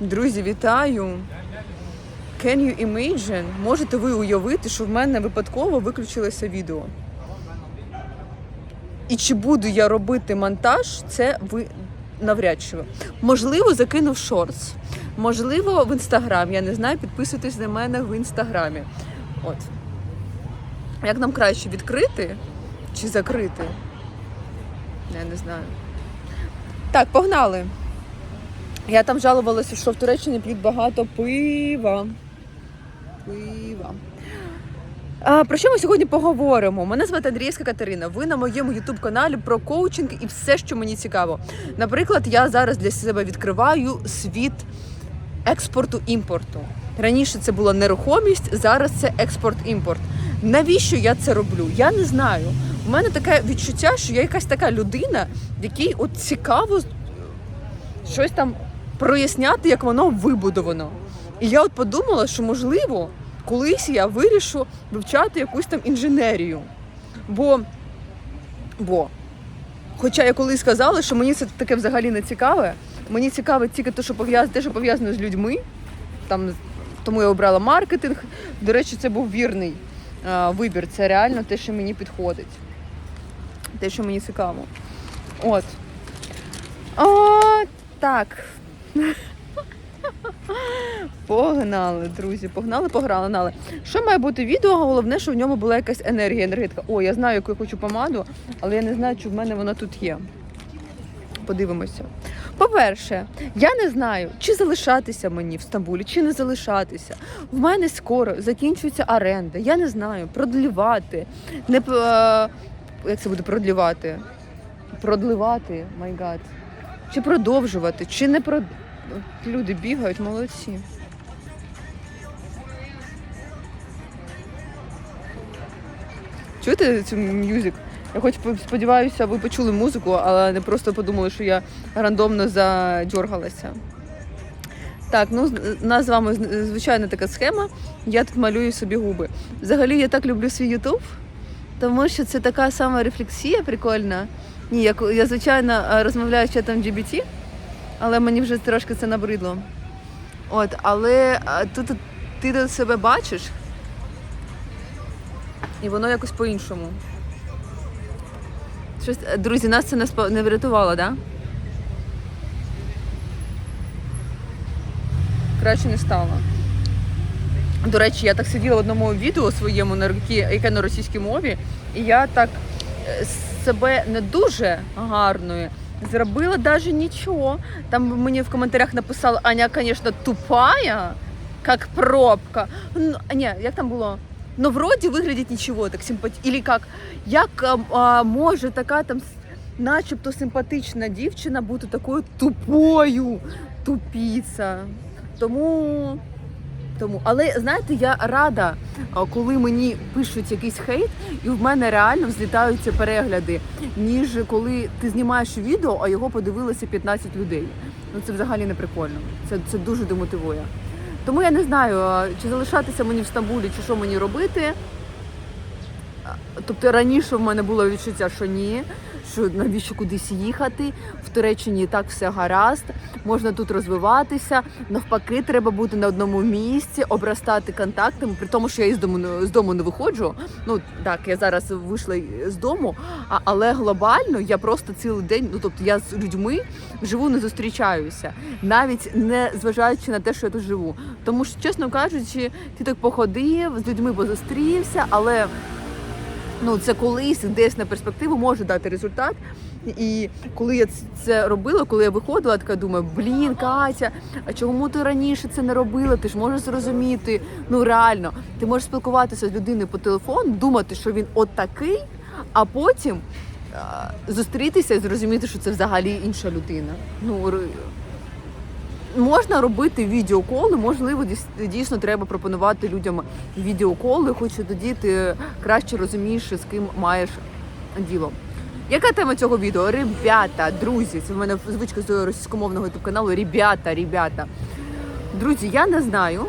Друзі, вітаю! Can you imagine? Можете ви уявити, що в мене випадково виключилося відео? І чи буду я робити монтаж, це ви навряд чи. Можливо, закинув шортс. Можливо, в інстаграм. Я не знаю, підписуйтесь на мене в інстаграмі. От. Як нам краще відкрити чи закрити? Я не знаю. Так, погнали. Я там жалувалася, що в Туреччині п'ють багато пива. Пива. А, про що ми сьогодні поговоримо? Мене звати Андрієвська Катерина. Ви на моєму ютуб каналі про коучинг і все, що мені цікаво. Наприклад, я зараз для себе відкриваю світ експорту імпорту. Раніше це була нерухомість, зараз це експорт-імпорт. Навіщо я це роблю? Я не знаю. У мене таке відчуття, що я якась така людина, якій от цікаво щось там проясняти, як воно вибудовано. І я от подумала, що можливо, колись я вирішу вивчати якусь там інженерію. Бо, бо, хоча я колись сказала, що мені це таке взагалі не цікаве, мені цікаве тільки те, що пов'язане, те, що пов'язано з людьми. Там, тому я обрала маркетинг. До речі, це був вірний а, вибір. Це реально те, що мені підходить. Те, що мені цікаво. От. А, так. Погнали, друзі, погнали, погнали. Що має бути відео? Головне, що в ньому була якась енергія, енергетика. О, я знаю, яку я хочу помаду, але я не знаю, чи в мене вона тут є. Подивимося. По-перше, я не знаю, чи залишатися мені в Стамбулі, чи не залишатися. В мене скоро закінчується оренда. Я не знаю, продлівати. Не е, як це буде продлівати? Продливати, май гад. Чи продовжувати, чи не про люди бігають, молодці. Чуєте цю мюзик? Я хоч по- сподіваюся, ви почули музику, але не просто подумали, що я рандомно задьоргалася. Так, ну у нас з вами звичайна така схема. Я тут малюю собі губи. Взагалі я так люблю свій Ютуб, тому що це така сама рефлексія прикольна. Ні, я, ко- я звичайно розмовляю з чатом GBT, але мені вже трошки це набридло. От, але е, тут ти тут себе бачиш, і воно якось по-іншому. Щось, е, друзі, нас це не, врятувало, так? Да? Краще не стало. До речі, я так сиділа в одному відео своєму, яке на російській мові, і я так е, себе не дуже гарною. Зробила навіть нічого. Там мені в коментарях написали, Аня, звісно, тупая, як пробка. Ну, ні, як там було? Ну, вроді виглядить нічого, так симпатично. Или як, як а, може така там, начебто симпатична дівчина бути такою тупою, тупіця. Тому. Тому, але знаєте, я рада, коли мені пишуть якийсь хейт, і в мене реально взлітаються перегляди, ніж коли ти знімаєш відео, а його подивилося 15 людей. Ну це взагалі не прикольно. Це, це дуже демотивує. Тому я не знаю, чи залишатися мені в Стамбулі, чи що мені робити. Тобто раніше в мене було відчуття, що ні, що навіщо кудись їхати. В Туреччині і так все гаразд, можна тут розвиватися. Навпаки, треба бути на одному місці, обростати контактами, при тому, що я із дому з дому не виходжу. Ну так, я зараз вийшла з дому, але глобально я просто цілий день, ну тобто я з людьми живу, не зустрічаюся, навіть не зважаючи на те, що я тут живу. Тому що, чесно кажучи, ти так походив, з людьми позустрівся, але ну це колись десь на перспективу може дати результат. І коли я це робила, коли я виходила, така думаю, блін, Катя, а чому ти раніше це не робила? Ти ж можеш зрозуміти. Ну реально, ти можеш спілкуватися з людиною по телефону, думати, що він от такий, а потім зустрітися і зрозуміти, що це взагалі інша людина. Ну можна робити відеоколи, можливо, дійсно треба пропонувати людям відеоколи, хоч тоді ти краще розумієш, з ким маєш діло. Яка тема цього відео? Ребята, друзі, це в мене звичка з російськомовного ютуб каналу. Ребята, ребята. Друзі, я не знаю.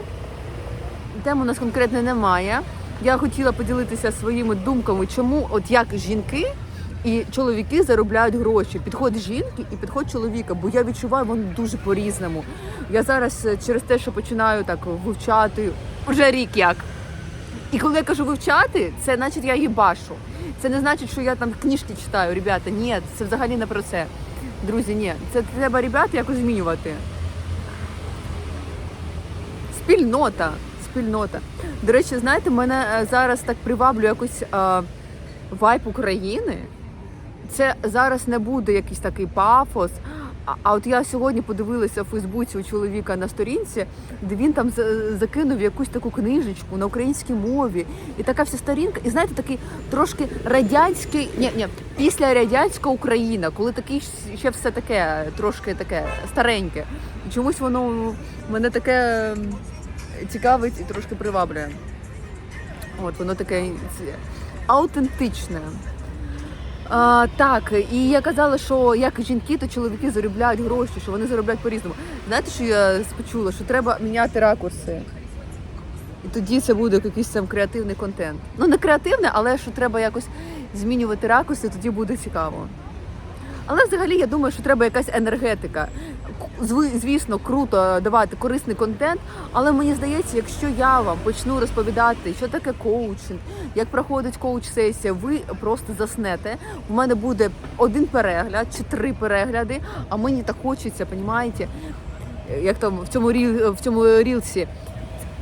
Тем у нас конкретно немає. Я хотіла поділитися своїми думками, чому от як жінки І чоловіки заробляють гроші. Підход жінки і підход чоловіка, бо я відчуваю воно дуже по-різному. Я зараз е, через те, що починаю так вивчати вже рік як. І коли я кажу вивчати, це значить я їбашу. Це не значить, що я там книжки читаю, ребята. Ні, це взагалі не про це. Друзі, ні. Це треба ребят якось змінювати. Спільнота. Спільнота. До речі, знаєте, мене е, зараз так приваблює якось е, вайб України. Це зараз не буде якийсь такий пафос. А, от я сьогодні подивилася в Фейсбуці у чоловіка на сторінці, де він там за- закинув якусь таку книжечку на українській мові. І така вся сторінка, і знаєте, такий трошки радянський, ні, ні, після радянська Україна, коли такий ще все таке, трошки таке стареньке. І чомусь воно мене таке цікавить і трошки приваблює. От воно таке аутентичне. А, так, і я казала, що як жінки, то чоловіки заробляють гроші, що вони заробляють по-різному. Знаєте, що я почула? Що треба міняти ракурси. І тоді це буде якийсь там креативний контент. Ну, не креативний, але що треба якось змінювати ракурси, тоді буде цікаво. Але взагалі я думаю, що треба якась енергетика. Звісно, круто давати корисний контент, але мені здається, якщо я вам почну розповідати, що таке коучинг, як проходить коуч-сесія, ви просто заснете. У мене буде один перегляд чи три перегляди, а мені так хочеться, понімаєте? Як там в цьому ріл, в цьому рілсі.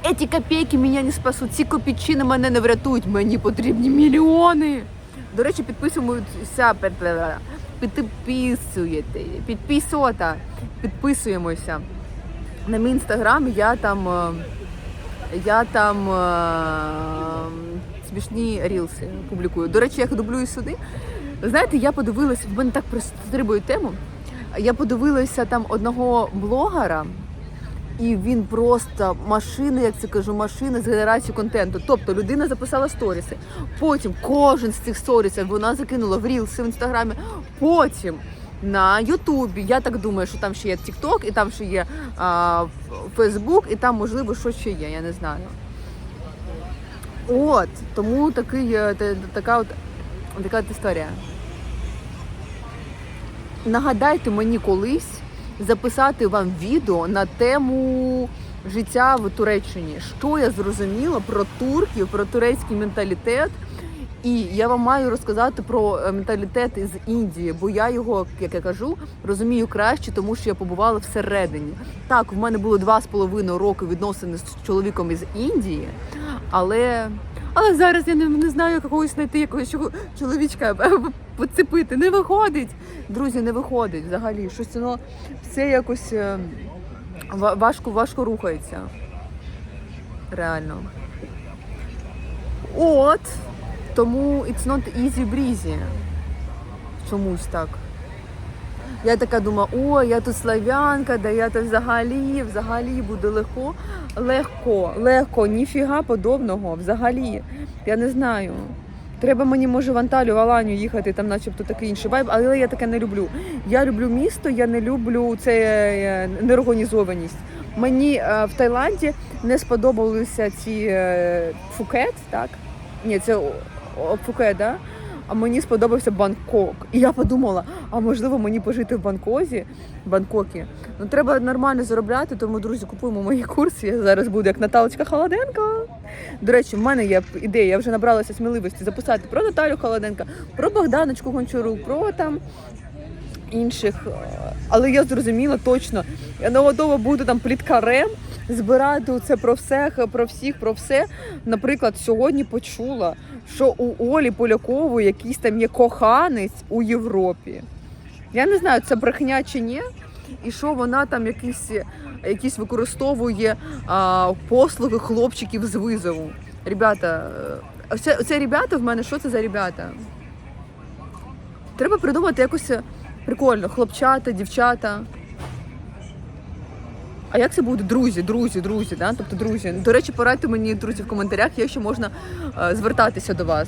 Еті копійки мене не спасуть, ці копійчини мене не врятують, мені потрібні мільйони. До речі, підписуємося, підписуєте, підписота, підписуємося. На мій інстаграм я там, е, я там е, смішні рілси публікую. До речі, я дублюю сюди. Знаєте, я подивилася, в мене так пристрибує тему. Я подивилася там одного блогера, і він просто машина, як це кажу, машина з генерації контенту. Тобто людина записала сторіси. Потім кожен з цих сторісів вона закинула в рілси в інстаграмі. Потім на Ютубі. Я так думаю, що там ще є Тікток, і там ще є а, Фейсбук, і там можливо що ще є, я не знаю. От тому такий, така от така от історія. Нагадайте мені колись записати вам відео на тему життя в Туреччині. Що я зрозуміла про турків, про турецький менталітет. І я вам маю розказати про е, менталітет із Індії, бо я його, як я кажу, розумію краще, тому що я побувала всередині. Так, в мене було два з половиною роки відносини з чоловіком із Індії, але, але зараз я не, не знаю якогось знайти якогось чоловічка поцепити. Не виходить. Друзі, не виходить взагалі. Щось воно все якось е, важко, важко рухається. Реально. От. Тому it's not easy breezy. Чомусь так. Я така думаю, о, я тут славянка, да я тут взагалі, взагалі буде легко. Легко, легко, ніфіга подобного, взагалі. Я не знаю. Треба мені, може, в Анталію, в Аланію їхати, там начебто такий інший вайб, але я таке не люблю. Я люблю місто, я не люблю це е, неорганізованість. Мені е, в Таїланді не сподобалися ці е, Фукет, так? Ні, це Пхукет, да? А мені сподобався Бангкок. І я подумала, а можливо мені пожити в Бангкозі, Бангкокі. Ну треба нормально заробляти, тому друзі, купуємо мої курси. Я зараз буду як Наталочка Холоденко. До речі, в мене є ідея, я вже набралася сміливості записати про Наталю Холоденка, про Богданочку Гончарук, про там інших. Але я зрозуміла точно, я не готова бути там пліткарем, збирати це про всіх, про всіх, про все. Наприклад, сьогодні почула, що у Олі Полякової якийсь там є коханець у Європі. Я не знаю, це брехня чи ні. І що вона там якісь, якісь використовує а, послуги хлопчиків з визову. Ребята, е, це, це ребята в мене, що це за ребята? Треба придумати якось прикольно. Хлопчата, дівчата. А як це буде? Друзі, друзі, друзі, да? тобто друзі. До речі, порадьте мені, друзі, в коментарях, як ще можна е, звертатися до вас.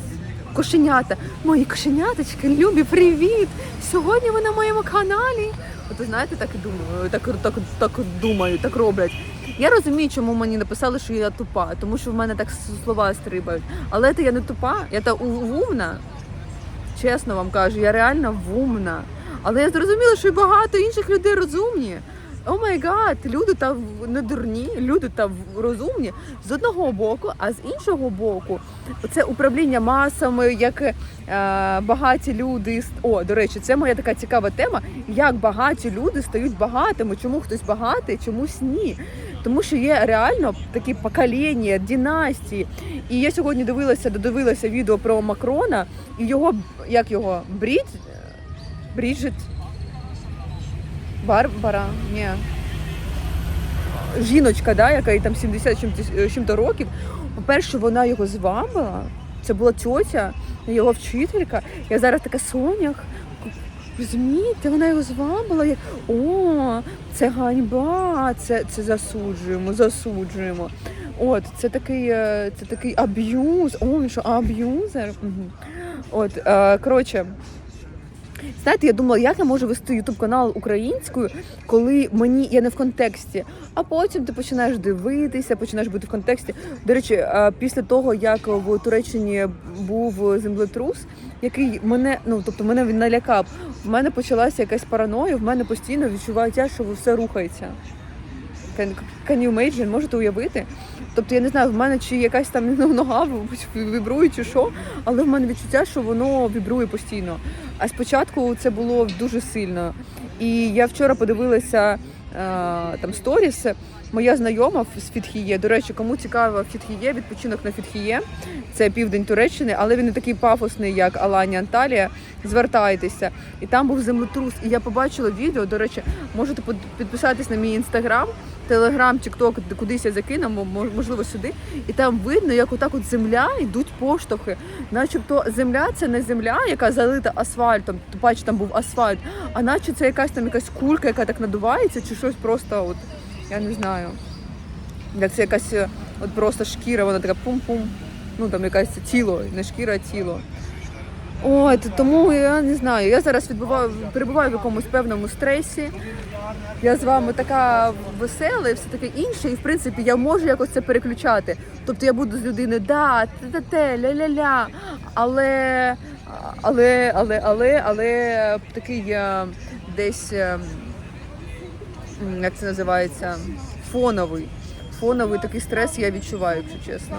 Кошенята, мої кошеняточки, любі, привіт! Сьогодні ви на моєму каналі. От ви знаєте, так і думаю, так, так, так думаю, так роблять. Я розумію, чому мені написали, що я тупа, тому що в мене так слова стрибають. Але це я не тупа, я та умна. чесно вам кажу, я реально вумна. Але я зрозуміла, що і багато інших людей розумні. О май гад, люди та в- не дурні, люди та в- розумні з одного боку, а з іншого боку, це управління масами, як е, багаті люди. О, до речі, це моя така цікава тема. Як багаті люди стають багатими, чому хтось багатий, чомусь ні. Тому що є реально такі покоління, династії. І я сьогодні дивилася, додивилася відео про Макрона і його як його Брід Бріджит Барбара, ні. Жіночка, да, яка їй там 70 чим- чим-то років. По-перше, вона його звабила. Це була тьотя, його вчителька. Я зараз така Сонях. Розумієте, вона його звабила. Я, О, це ганьба, це, це засуджуємо, засуджуємо. От, це такий, е, це такий аб'юз. О, він що аб'юзер. Угу. От, е, коротше. Знаєте, я думала, як я можу вести ютуб канал українською, коли мені я не в контексті. А потім ти починаєш дивитися, починаєш бути в контексті. До речі, е, після того як в Туреччині був землетрус, який мене, ну тобто мене він налякав. В мене почалася якась параноя, в мене постійно відчувається, що все рухається. Can, you imagine? Можете уявити? Тобто я не знаю, в мене чи якась там ну, нога вібрує, чи що, але в мене відчуття, що воно вібрує постійно. А спочатку це було дуже сильно. І я вчора подивилася е, там сторіс. Моя знайома з Фітхіє. До речі, кому цікаво Фітхіє, відпочинок на Фітхіє. Це південь Туреччини, але він не такий пафосний, як Аланія Анталія. Звертайтеся. І там був землетрус. І я побачила відео. До речі, можете підписатись на мій інстаграм, телеграм, тікток, кудись я закину, мо- мо- можливо, сюди. І там видно, як отак от земля йдуть поштовхи. Начебто земля це не земля, яка залита асфальтом. Бачиш, там був асфальт, а наче це якась там якась кулька, яка так надувається, чи щось просто от. Я не знаю. Як це якась е, от просто шкіра, вона така пум-пум. Ну там якась тіло, не шкіра, а тіло. Ой, тому я не знаю. Я зараз відбуваю, перебуваю в якомусь певному стресі. Я з вами така весела і все таке інше, і в принципі я можу якось це переключати. Тобто я буду з людиною да, те-те-те, ля-ля-ля. Але, але, але, але, але такий е, десь. Як це називається, фоновий. Фоновий такий стрес я відчуваю, якщо чесно.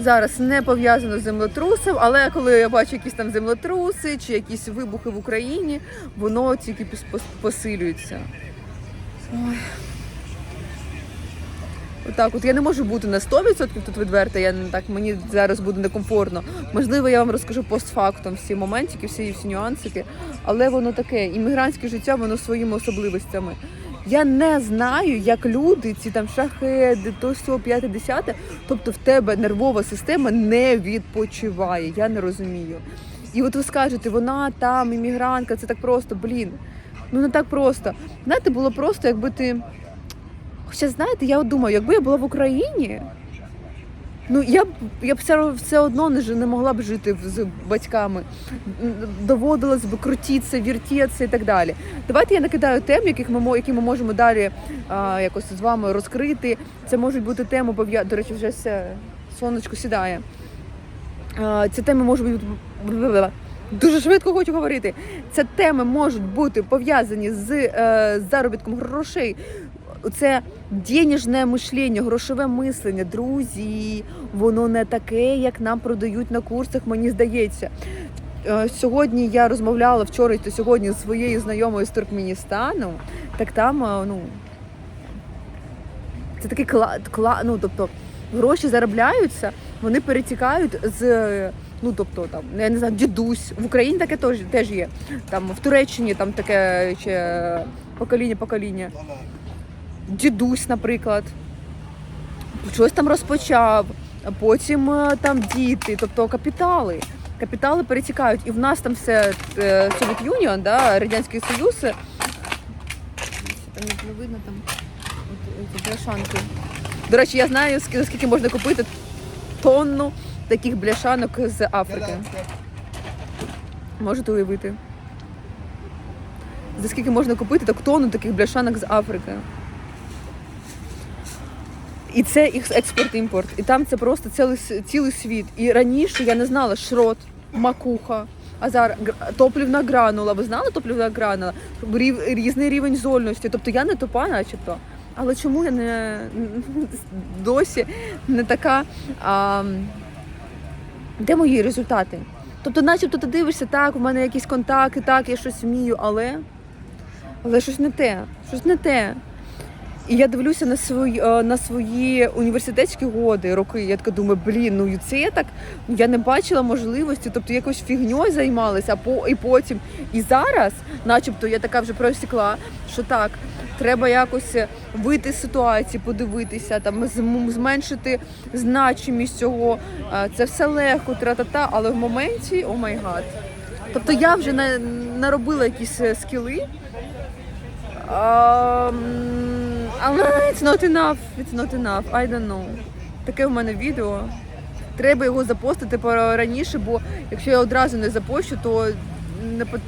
Зараз не пов'язано з землетрусом, але коли я бачу якісь там землетруси чи якісь вибухи в Україні, воно тільки пос- пос- посилюється. Отак, от я не можу бути на 100% тут відверта, я не так мені зараз буде некомфортно. Можливо, я вам розкажу постфактом всі моментики, всі всі нюансики, але воно таке, іммігрантське життя, воно своїми особливостями. Я не знаю, як люди, ці там шахеди, то все, п'яте, десяте. Тобто в тебе нервова система не відпочиває. Я не розумію. І от ви скажете, вона там, іммігрантка, це так просто, блін. Ну не так просто. Знаєте, було просто, якби ти. Хоча, знаєте, я от думаю, якби я була в Україні, ну я б я б все, одно не, не могла б жити з батьками. Доводилось би крутитися, вертітися і так далі. Давайте я накидаю тем, яких ми які ми можемо далі а, якось з вами розкрити. Це можуть бути теми пов'язані. До речі, вже все сонечко сідає. А, Ці теми можуть бути дуже швидко хочу говорити. Це теми можуть бути пов'язані з е, заробітком грошей. Це денежне мишлення, грошове мислення. Друзі, воно не таке, як нам продають на курсах, мені здається. Е, Сьогодні я розмовляла вчора і сьогодні зі своєю знайомою з Туркменістану. Так там, е, ну це такий кла, кла ну, тобто гроші заробляються, вони перетікають з. Ну, тобто, там, я не знаю, дідусь. В Україні таке теж, теж є. Там в Туреччині там таке ще покоління, покоління. Дідусь, наприклад, щось там розпочав, потім е, там діти, тобто капітали. Капітали перетікають. І в нас там все е, Юніон, да, Радянський Союз. Там не видно там бляшанки. До речі, я знаю, ск- скільки можна купити тонну таких бляшанок з Африки. Можете уявити? За скільки можна купити так тонну таких бляшанок з Африки? І це експорт-імпорт. І там це просто цілий, цілий світ. І раніше я не знала шрот, макуха, Азар, гр- топлівна гранула. Ви знали топлівна гранула? Рів, різний рівень зольності. Тобто я не тупа, начебто. Але чому я не досі не така. А, де мої результати? Тобто, начебто, ти дивишся, так, у мене якісь контакти, так, я щось вмію, але. Але щось не те, щось не те. І я дивлюся на свої, е, на свої університетські годи, роки. Я така думаю, блін, ну це я так я не бачила можливості, тобто якоюсь фігньою займалася, а по і потім. І зараз, начебто, я така вже просікла, що так, треба якось вийти з ситуації, подивитися, там зменшити значимість цього. Е, Це все легко, тра-та-та, але в моменті, о май гад. Тобто я вже на- наробила якісь е, скіли. Um, it's not enough, it's not enough, I don't know. Таке в мене відео. Треба його запостити раніше, бо якщо я одразу не запощу, то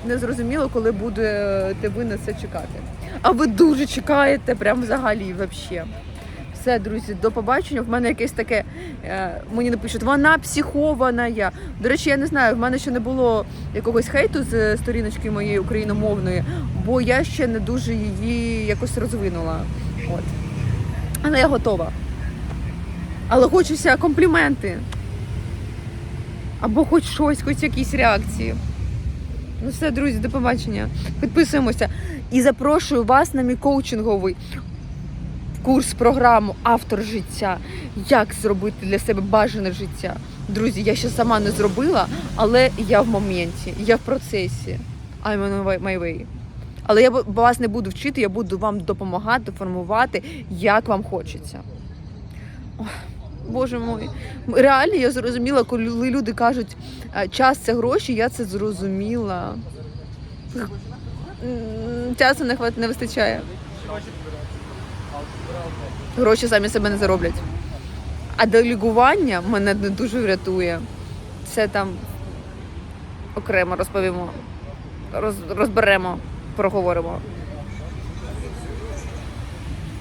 не зрозуміло, коли будете ви на це чекати. А ви дуже чекаєте, прям взагалі, взагалі. Все, друзі, до побачення. В мене якесь таке. Е, мені напишуть, вона психована. Я. До речі, я не знаю, в мене ще не було якогось хейту з е, сторіночки моєї україномовної, бо я ще не дуже її якось розвинула. От. Але я готова. Але хочеться компліменти. Або хоч щось, хоч якісь реакції. Ну все, друзі, до побачення. Підписуємося. І запрошую вас на мій коучинговий курс, програму Автор життя. Як зробити для себе бажане життя. Друзі, я ще сама не зробила, але я в моменті, я в процесі. I'm on my- way. Але я вас не буду вчити, я буду вам допомагати, формувати, як вам хочеться. Боже мой, реально я зрозуміла, коли люди кажуть, час це гроші, я це зрозуміла. Часу не вистачає. Гроші самі себе не зароблять. А делегування мене не дуже врятує. Це там окремо розповімо, роз, розберемо, проговоримо.